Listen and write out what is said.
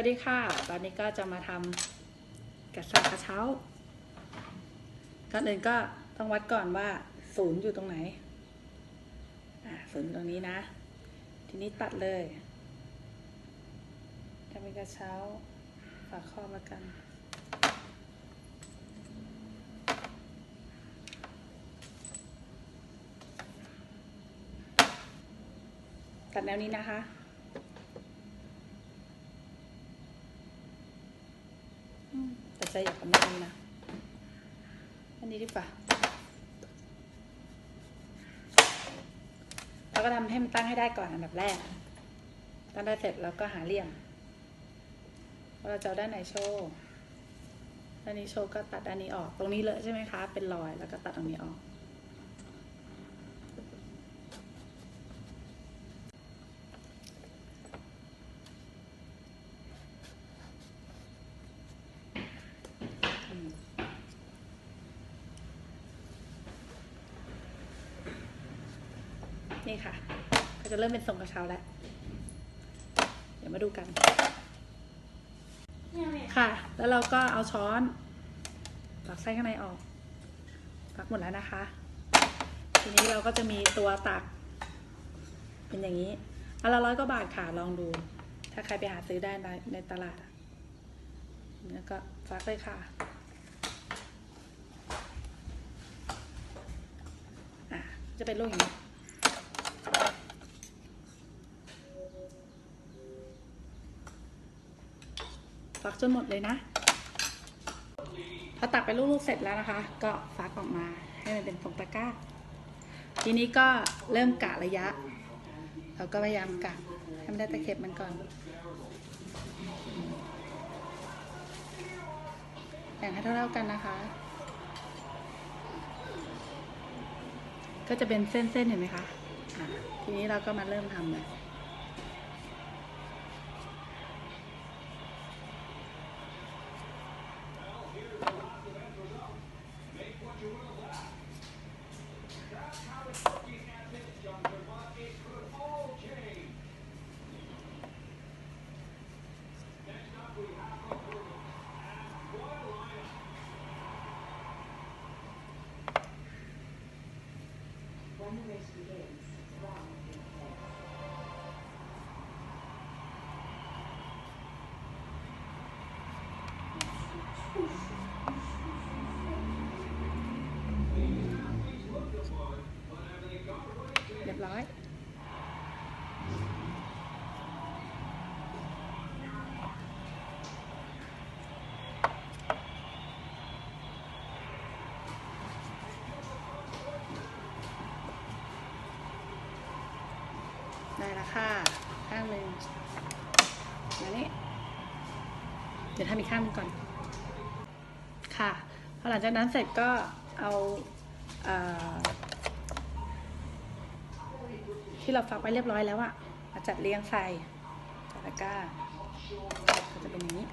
วัสดีค่ะ ตอนนี้ก็จะมาทำกระสับกระเช้า ก่อนอื่นก็ต้องวัดก่อนว่าศูนย์อยู่ตรงไหน อ่าศูนย์ตรงนี้นะ ทีนี้ตัดเลยทำเป็นกระเช้าฝากข้อมากันตัดแนวนี้นะคะ อืมแต่ใจอยากทำแนวนี้นะ อั นนี้ดีกว่าเราก็ทำให้มันตั้งให้ได้ก่อนอันดับแรก ตั้งได้เสร็จแล้วก็หาเหลี่ยมว่าเราจะเอาด้านไหนโชว์ด้านนี้โชว์ก็ตัดด้านนี้ออก ตรงนี้เลอะใช่ไหมคะ เป็นรอยแล้วก็ตัดตรงนี้ออก นี่ค่ะก็จะเริ่มเป็นทรงกระเช้าแล้ว เดี๋ยวมาดูกัน ค่ะ แล้วเราก็เอาช้อนตักไส้ข้างในออกตักหมดแล้วนะคะ ทีนี้เราก็จะมีตัวตัก เป็นอย่างนี้อันละร้อยกว่าบาทค่ะลองดู ถ้าใครไปหาซื้อได้ในในตลาดแล้วก็ฟักเลยค่ะจะเป็นรูปอย่างนี้ ฟักจนหมดเลยนะ พอตักไปลูกๆเสร็จแล้วนะคะ ก็ฟักออกมาให้มันเป็นทรงตะกร้า ทีนี้ก็เริ่มกะระยะ เราก็พยายามกะให้มันได้ตะเข็บมันก่อนแบ่งให้เท่าๆกันนะคะ ก็จะเป็นเส้นๆเห็นไหมคะะทีนี้เราก็มาเริ่มทำเลย When the race begins, wrong ล้วค่ะ ข้างหนึ่งมานี่เดี๋ยวทำอีกข้างนึงก่อน ค่ะพอหลังจากนั้นเสร็จก็เอาเออที่เราฟักไว้เรียบร้อยแล้วอะมาจัดเรียงใส่ใส่ตะกร้าก็จะเป็นอย่างนี้